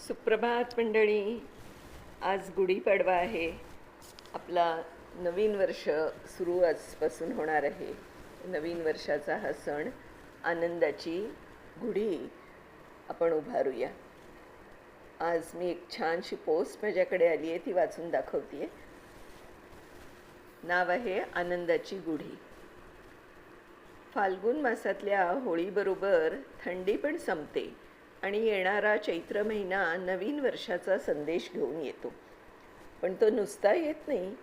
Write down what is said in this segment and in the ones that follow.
सुप्रभात मंडळी. आज गुढीपाडवा आहे. आपला नवीन वर्ष सुरू आजपासून होणार आहे. नवीन वर्षाचा हा सण आनंदाची गुढी आपण उभारूया. आज मी एक छानशी पोस्ट माझ्याकडे आली आहे ती वाचून दाखवते नाव आहे आनंदाची गुढी. फाल्गुन मासातल्या होळीबरोबर थंडी पण संपते. आणि येणारा चैत्र महिना नवीन वर्षाचा संदेश घेऊन येतो. पण तो नुसता येत नाही.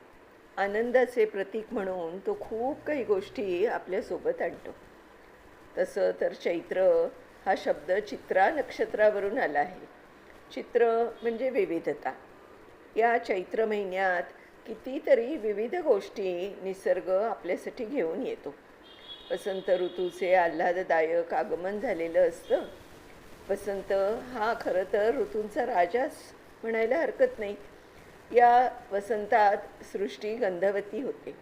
आनंदाचे प्रतीक म्हणून तो खूप काही गोष्टी आपल्यासोबत आणतो. तसं तर चैत्र हा शब्द चित्रा नक्षत्रावरून आला आहे. चित्र म्हणजे विविधता. या चैत्र महिन्यात कितीतरी विविध गोष्टी निसर्ग आपल्यासाठी घेऊन येतो. वसंत ऋतूचे आल्हाददायक आगमन झालेलं असतं. वसंत हा खरं तर ऋतूंचा राजाच म्हणायला हरकत नाही. या वसंतात सृष्टी गंधवती होते.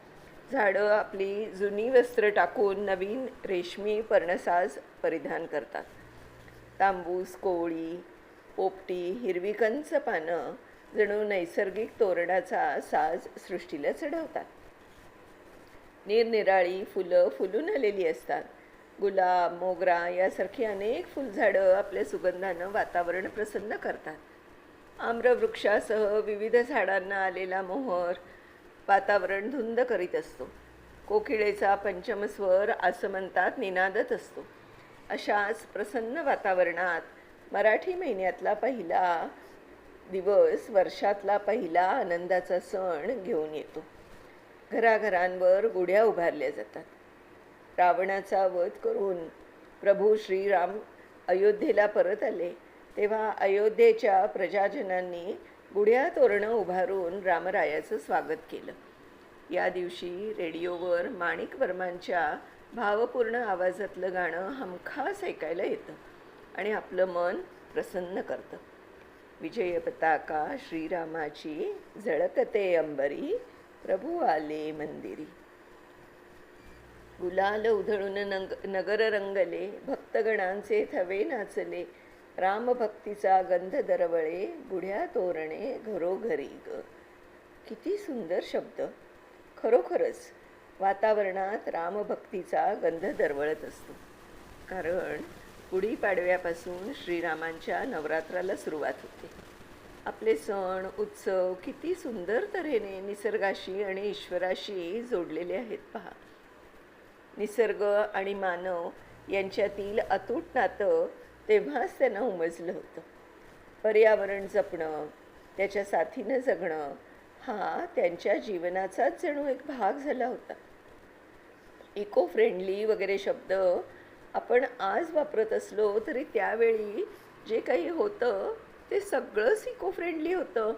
झाडं आपली जुनी वस्त्र टाकून नवीन रेशमी पर्णसाज परिधान करतात. तांबूस कोवळी पोपटी हिरवी कंच पानं जणू नैसर्गिक तोरणाचा साज सृष्टीला चढवतात. निरनिराळी फुलं फुलून आलेली असतात. गुलाब मोगरा यासारखी अनेक फुलझाडं आपल्या सुगंधानं वातावरण प्रसन्न करतात. आम्रवृक्षासह विविध झाडांना आलेला मोहर वातावरण धुंद करीत असतो. कोकिळेचा पंचमस्वर आसमंतात निनादत असतो. अशाच प्रसन्न वातावरणात मराठी महिन्यातला पहिला दिवस वर्षातला पहिला आनंदाचा सण घेऊन येतो. घराघरांवर गुढ्या उभारल्या जातात. रावणाचा वध करून प्रभू श्रीराम अयोध्येला परत आले. तेव्हा अयोध्येच्या प्रजाजनांनी गुढ्या तोरणं उभारून रामरायाचं स्वागत केलं. या दिवशी रेडिओवर माणिक वर्मांच्या भावपूर्ण आवाजातलं गाणं हमखास ऐकायला येतं आणि आपलं मन प्रसन्न करतं. विजय पताका श्रीरामाची झळकते अंबरी प्रभू आले मंदिरी. गुलाल उधळून नंग नगर रंगले भक्तगणांचे थवे नाचले रामभक्तीचा गंध दरवळे बुढ्या तोरणे घरोघरी ग. किती सुंदर शब्द. खरोखरच वातावरणात रामभक्तीचा गंध दरवळत असतो. कारण गुढीपाडव्यापासून श्रीरामांच्या नवरात्राला सुरुवात होते. आपले सण उत्सव किती सुंदर तऱ्हेने निसर्गाशी आणि ईश्वराशी जोडलेले आहेत पहा. निसर्ग आणि मानव यांच्यातील अतूट नातं तेव्हाच त्यांना उमजलं होतं. पर्यावरण जपणं त्याच्या साथीनं जगणं हा त्यांच्या जीवनाचाच जणू एक भाग झाला होता. इको फ्रेंडली वगैरे शब्द आपण आज वापरत असलो तरी त्यावेळी जे काही होतं ते सगळंच इको फ्रेंडली होतं.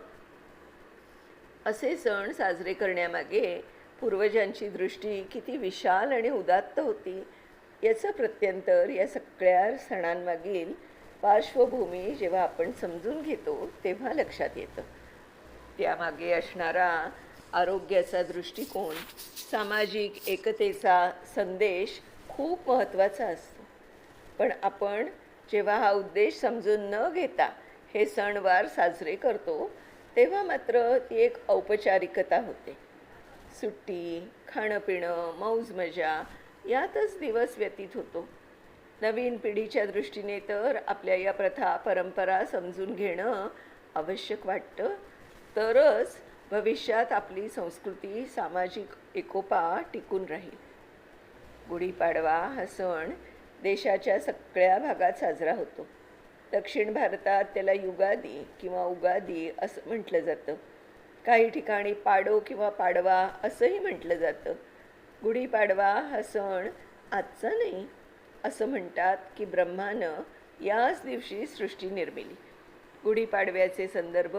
असे सण साजरे करण्यामागे पूर्वजांची दृष्टी किती विशाल आणि उदात्त होती याचं प्रत्यंतर या सगळ्या सणांमागील पार्श्वभूमी जेव्हा आपण समजून घेतो तेव्हा लक्षात येतं. त्यामागे असणारा आरोग्याचा दृष्टिकोन सामाजिक एकतेचा संदेश खूप महत्त्वाचा असतो. पण आपण जेव्हा हा उद्देश समजून न घेता हे सणवार साजरे करतो तेव्हा मात्र ती एक औपचारिकता होते. सुट्टी खाणं पिणं मौज मजा यातच दिवस व्यतीत होतो. नवीन पिढीच्या दृष्टीने तर आपल्या या प्रथा परंपरा समजून घेणं आवश्यक वाटतं. तरच भविष्यात आपली संस्कृती सामाजिक एकोपा टिकून राहील. गुढीपाडवा हा सण देशाच्या सगळ्या भागात साजरा होतो. दक्षिण भारतात त्याला युगादी किंवा उगादी असं म्हटलं जातं. काही ठिकाणी पाडो किंवा पाडवा असंही म्हटलं जातं. गुढीपाडवा हा सण आजचा नाही असं म्हणतात की ब्रह्मानं याच दिवशी सृष्टी निर्मिली. गुढीपाडव्याचे संदर्भ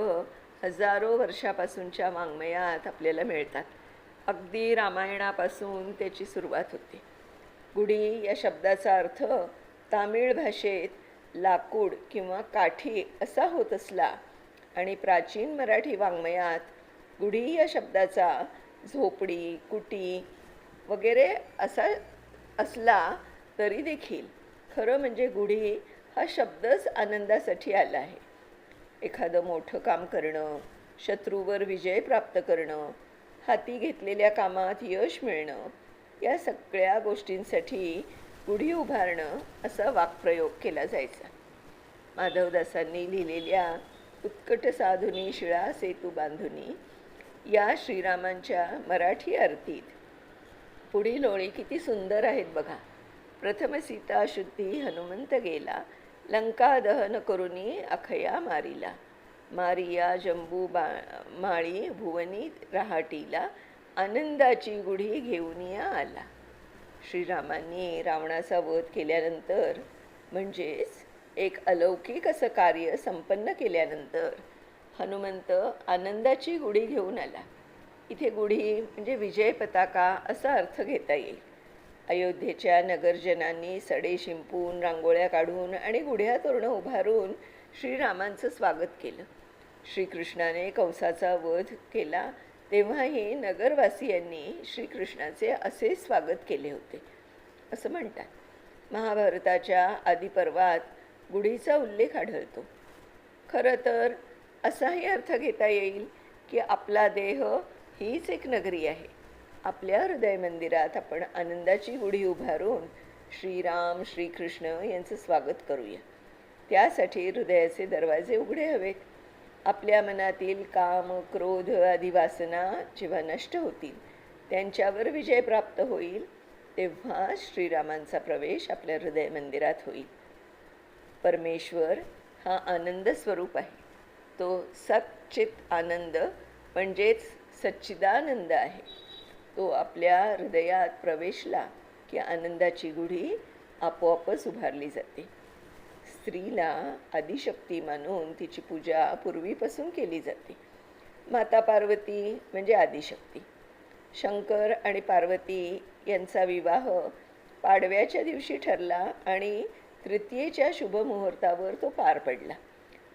हजारो वर्षापासूनच्या वाङ्मयात आपल्याला मिळतात. अगदी रामायणापासून त्याची सुरुवात होते. गुढी या शब्दाचा अर्थ तामिळ भाषेत लाकूड किंवा काठी असा होत असला आणि प्राचीन मराठी वाङ्मयात गुढी या शब्दाचा झोपडी कुटी वगैरे असा असला तरी देखील खरं म्हणजे गुढी हा शब्दच आनंदासाठी आला आहे. एखादं मोठं काम करणं शत्रूवर विजय प्राप्त करणं हाती घेतलेल्या कामात यश मिळणं या सगळ्या गोष्टींसाठी गुढी उभारणं असा वाक्प्रयोग केला जायचा. माधवदासांनी लिहिलेल्या उत्कट साधुनी शिळा सेतू बांधुनी या श्रीरामांच्या मराठी आरतीत. पुढील ओळी किती सुंदर आहेत बघा. प्रथम सीता शुद्धी हनुमंत गेला. लंका दहन करुनी अखया मारिला. मारिया जंबू बा माळी भुवनी रहाटीला. आनंदाची गुढी घेऊन या आला. श्रीरामांनी रावणाचा वध केल्यानंतर म्हणजेच एक अलौकिक असं कार्य संपन्न केल्यानंतर हनुमंत आनंदाची गुढी घेऊन आला. इथे गुढी म्हणजे विजय पताका असा अर्थ घेता येईल. अयोध्येच्या नगरजनांनी सडे शिंपून रांगोळ्या काढून आणि गुढ्या तोरणं उभारून श्रीरामांचं स्वागत केलं. श्रीकृष्णाने कंसाचा वध केला तेव्हाही नगरवासियांनी श्रीकृष्णाचे असे स्वागत केले होते. असं म्हणतात. महाभारताच्या आदिपर्वात गुढीचा उल्लेख आढळतो. खरं तर असाही अर्थ घेता येईल की आपला देह हीच एक नगरी आहे. आपल्या हृदय मंदिरात आपण आनंदाची गुढी उभारून श्रीराम श्रीकृष्ण यांचं स्वागत करूया. त्यासाठी हृदयाचे दरवाजे उघडे हवेत. आपल्या मनातील काम क्रोध आदी वासना जेव्हा नष्ट होतील त्यांच्यावर विजय प्राप्त होईल तेव्हा श्रीरामांचा प्रवेश आपल्या हृदय मंदिरात होईल. परमेश्वर हा आनंद स्वरूप आहे. तो सच्चित आनंद म्हणजेच सच्चिदानंद आहे. तो आपल्या हृदयात प्रवेशला की आनंदाची गुढी आपोआपच उभारली जाते. स्त्रीला आदिशक्ती मानून तिची पूजा पूर्वीपासून केली जाते. माता पार्वती म्हणजे आदिशक्ती. शंकर आणि पार्वती यांचा विवाह पाडव्याच्या दिवशी ठरला आणि तृतीयेच्या शुभमुहूर्तावर तो पार पडला.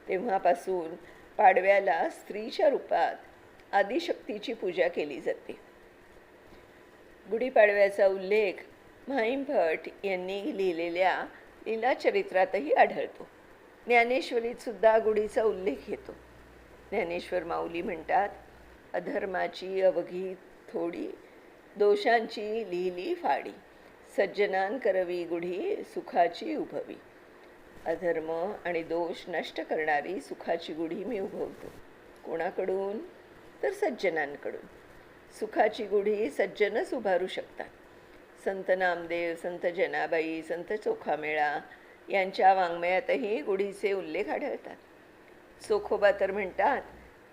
तेव्हापासून पाडव्याला स्त्रीच्या रूपात आदिशक्तीची पूजा केली जाते. गुढीपाडव्याचा उल्लेख माईम भट यांनी लिहिलेल्या लीलाचरित्रातही आढळतो. ज्ञानेश्वरीत सुद्धा गुढीचा उल्लेख येतो. ज्ञानेश्वर माऊली म्हणतात अधर्माची अवघी थोडी दोषांची लिहिली फाडी. सज्जनान करवी गुढी सुखाची उभवी. अधर्म आणि दोष नष्ट करणारी सुखाची गुढी मी उभवतो. कोणाकडून? तर सज्जनांकडून. सुखाची गुढी सज्जनच उभारू शकतात. संत नामदेव संत जनाबाई संत चोखामेळा यांच्या वाङ्मयातही गुढीचे उल्लेख आढळतात. चोखोबा तर म्हणतात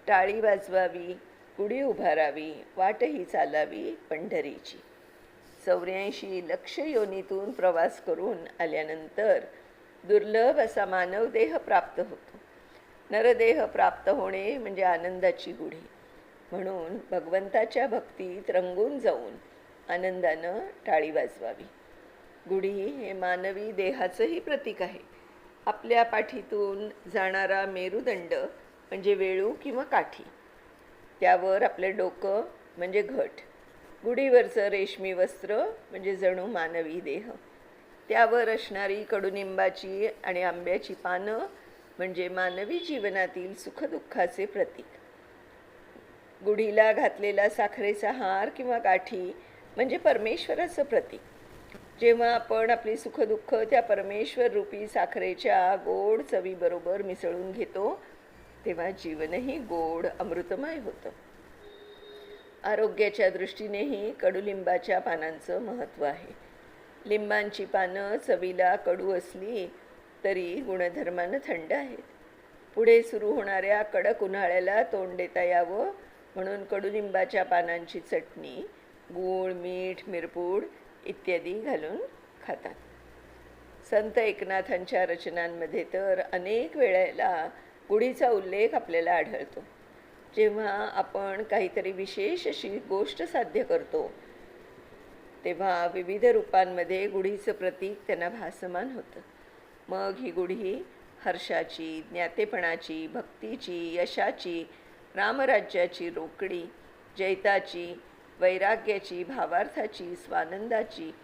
टाळी वाजवावी गुढी उभारावी वाटही चालावी पंढरीची. चौऱ्याऐंशी लक्ष योनीतून प्रवास करून आल्यानंतर दुर्लभ असा मानवदेह प्राप्त होतो. नरदेह प्राप्त होणे म्हणजे आनंदाची गुढी. म्हणून भगवंताच्या भक्तीत रंगून जाऊन आनंदानं टाळी वाजवावी. गुढी हे मानवी देहाचंही प्रतीक आहे. आपल्या पाठीतून जाणारा मेरुदंड म्हणजे वेळू किंवा काठी. त्यावर आपले डोकं म्हणजे घट. गुढीवरचं रेशमी वस्त्र म्हणजे जणू मानवी देह. त्यावर असणारी कडुनिंबाची आणि आंब्याची पानं म्हणजे मानवी जीवनातील सुखदुःखाचे प्रतीक. गुढीला घातलेला साखरेचा हार किंवा गाठी म्हणजे परमेश्वराचं प्रतीक. जेव्हा आपण आपली सुखदुःख त्या परमेश्वर रूपी साखरेच्या गोड चवीबरोबर मिसळून घेतो तेव्हा जीवनही गोड अमृतमय होतं. आरोग्याच्या दृष्टीनेही कडुलिंबाच्या पानांचं महत्त्व आहे. लिंबांची पानं चवीला कडू असली तरी गुणधर्मानं थंड आहेत. पुढे सुरू होणाऱ्या कडक उन्हाळ्याला तोंड देता यावं म्हणून कडुलिंबाच्या पानांची चटणी गूळ मीठ मिरपूड इत्यादी घालून खातात. संत एकनाथांच्या रचनांमध्ये तर अनेक वेळेला गुढीचा उल्लेख आपल्याला आढळतो. जेव्हा आपण काहीतरी विशेष अशी गोष्ट साध्य करतो तेव्हा विविध रूपांमध्ये गुढीचं प्रतीक त्यांना भासमान होतं. मग ही गुढी हर्षाची ज्ञातेपणाची भक्तीची यशाची रामराज्याची रोकडी जैताची वैराग्याची भावार्थाची स्वानंदाची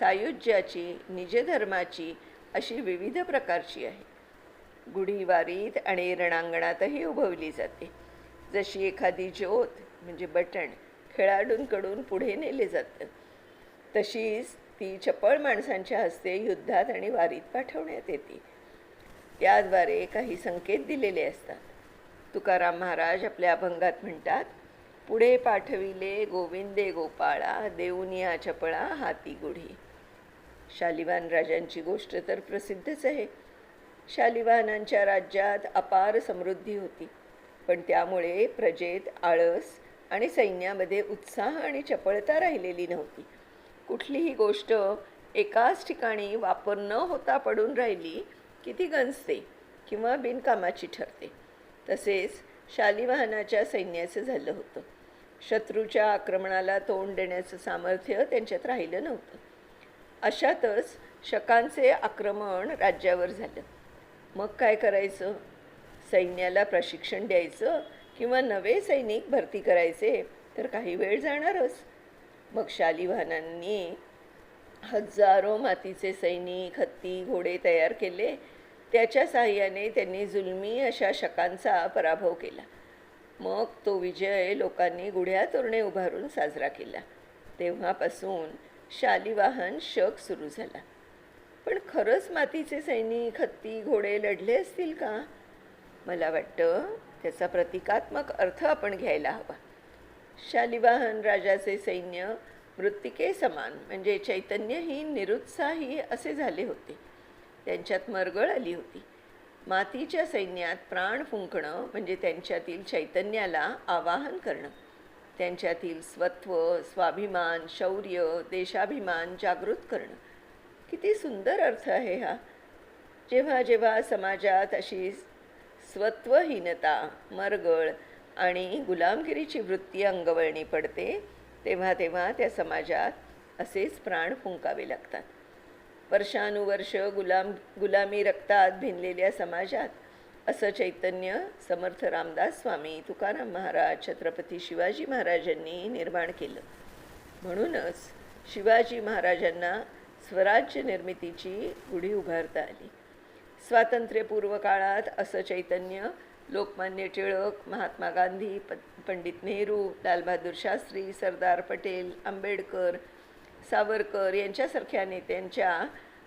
सायुज्याची निजधर्माची अशी विविध प्रकारची आहे. गुढीवारीत आणि रणांगणातही उभवली जाते. जशी एखादी ज्योत म्हणजे बटण खेळाडूंकडून पुढे नेले जातं. तशीच ती चपळ माणसांच्या हस्ते युद्धात आणि वारीत पाठवण्यात येते. त्याद्वारे काही संकेत दिलेले असतात. तुकाराम महाराज आपल्या अभंगात म्हणतात पुढे पाठविले गोविंदे गोपाळा देऊनिया चपळा हाती गुढी. शालिवान राजांची गोष्ट तर प्रसिद्धच आहे. शालिवानांच्या राज्यात अपार समृद्धी होती पण त्यामुळे प्रजेत आळस आणि सैन्यामध्ये उत्साह आणि चपळता राहिलेली नव्हती. कुठलीही गोष्ट एकाच ठिकाणी वापर न होता पडून राहिली की ती गंजते किंवा बिनकामाची ठरते. तसेच शालिवाहनाच्या सैन्याचं झालं होतं. शत्रूच्या आक्रमणाला तोंड देण्याचं सामर्थ्य त्यांच्यात राहिलं नव्हतं. अशातच शकांचे आक्रमण राज्यावर झालं. मग काय करायचं? सैन्याला प्रशिक्षण द्यायचं किंवा नवे सैनिक भरती करायचे तर काही वेळ जाणारच. मग शालिवाहनांनी हजारो मातीचे सैनिक हत्ती घोडे तयार केले. त्याच्या साहाय्याने त्यांनी जुलमी अशा शकांचा पराभव केला. मग तो विजय लोकांनी गुढ्या तोरणे उभारून साजरा केला. तेव्हापासून शालिवाहन शक सुरू झाला. पण खरंच मातीचे सैनिक हत्ती घोडे लढले असतील का? मला वाटतं त्याचा प्रतिकात्मक अर्थ आपण घ्यायला हवा. शालिवाहन राजाचे सैन्य मृत्तिके समान म्हणजे चैतन्यहीन निरुत्साही असे झाले होते. त्यांच्यात मरगळ आली होती. मातीच्या सैन्यात प्राण फुंकणं म्हणजे त्यांच्यातील चैतन्याला आवाहन करणं. त्यांच्यातील स्वत्व स्वाभिमान शौर्य देशाभिमान जागृत करणं. किती सुंदर अर्थ आहे हा. जेव्हा जेव्हा समाजात अशी स्वत्वहीनता मरगळ आणि गुलामगिरीची वृत्ती अंगवळणी पडते तेव्हा तेव्हा त्या समाजात असेच प्राण फुंकावे लागतात. वर्षानुवर्ष गुलाम गुलामी रक्तात भिनलेल्या समाजात असं चैतन्य समर्थ रामदास स्वामी तुकाराम महाराज छत्रपती शिवाजी महाराजांनी निर्माण केलं. म्हणूनच शिवाजी महाराजांना स्वराज्य निर्मितीची गुढी उभारता आली. स्वातंत्र्यपूर्व काळात असं चैतन्य लोकमान्य टिळक महात्मा गांधी प पंडित नेहरू लालबहादूर शास्त्री सरदार पटेल आंबेडकर सावरकर यांच्यासारख्या नेत्यांच्या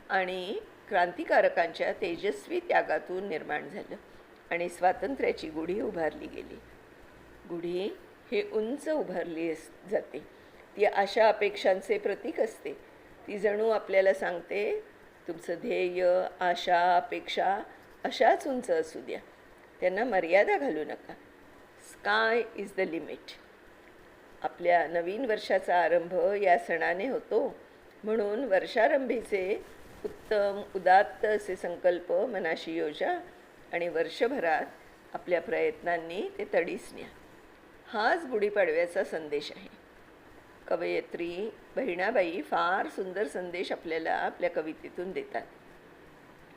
आणि क्रांतिकारकांच्या तेजस्वी त्यागातून निर्माण झालं आणि स्वातंत्र्याची गुढी उभारली गेली. गुढी हे उंच उभारली जाते. ती आशा अपेक्षांचे प्रतीक असते. ती जणू आपल्याला सांगते तुमचं ध्येय आशा अपेक्षा अशाच उंच असू द्या. त्यांना मर्यादा घालू नका. स्काय इज द लिमिट आपल्या नवीन वर्षाचा आरंभ या सणाने होतो. म्हणून वर्षारंभीचे उत्तम उदात्त असे संकल्प मनाशी योजा आणि वर्षभरात आपल्या प्रयत्नांनी ते तडीस न्या. हाच गुढीपाडव्याचा संदेश आहे. कवयित्री बहिणाबाई फार सुंदर संदेश आपल्याला आपल्या कवितेतून देतात.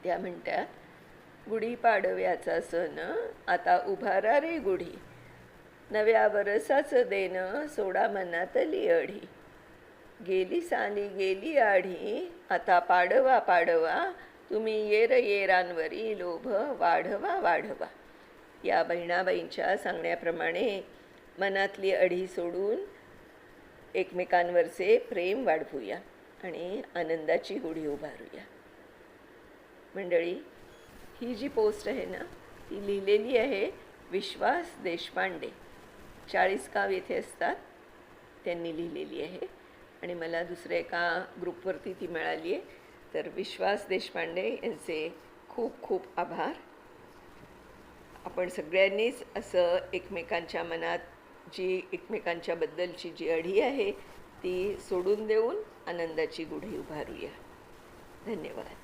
त्या म्हणतात गुढीपाडव्याचा सण आता उभारा रे गुढी. नव्या वरसाचं देणं सोडा मनातली अढी. गेली साली गेली आढी आता पाडवा पाडवा तुम्ही येर येरांवरी लोभ वाढवा वाढवा. या बहिणाबाईंच्या सांगण्याप्रमाणे मनातली अढी सोडून एकमेकांवरचे प्रेम वाढवूया आणि आनंदाची गुढी उभारूया. मंडळी ही जी पोस्ट आहे ना ती लिहिलेली आहे विश्वास देशपांडे. चाळीसगाव येथे असतात त्यांनी लिहिलेली आहे. आणि मला दुसऱ्या एका ग्रुपवरती ती मिळाली आहे. तर विश्वास देशपांडे यांचे खूप खूप आभार. आपण सगळ्यांनीच असं एकमेकांच्या मनात जी एकमेकांच्याबद्दलची जी अढी आहे ती सोडून देऊन आनंदाची गुढी उभारूया. धन्यवाद.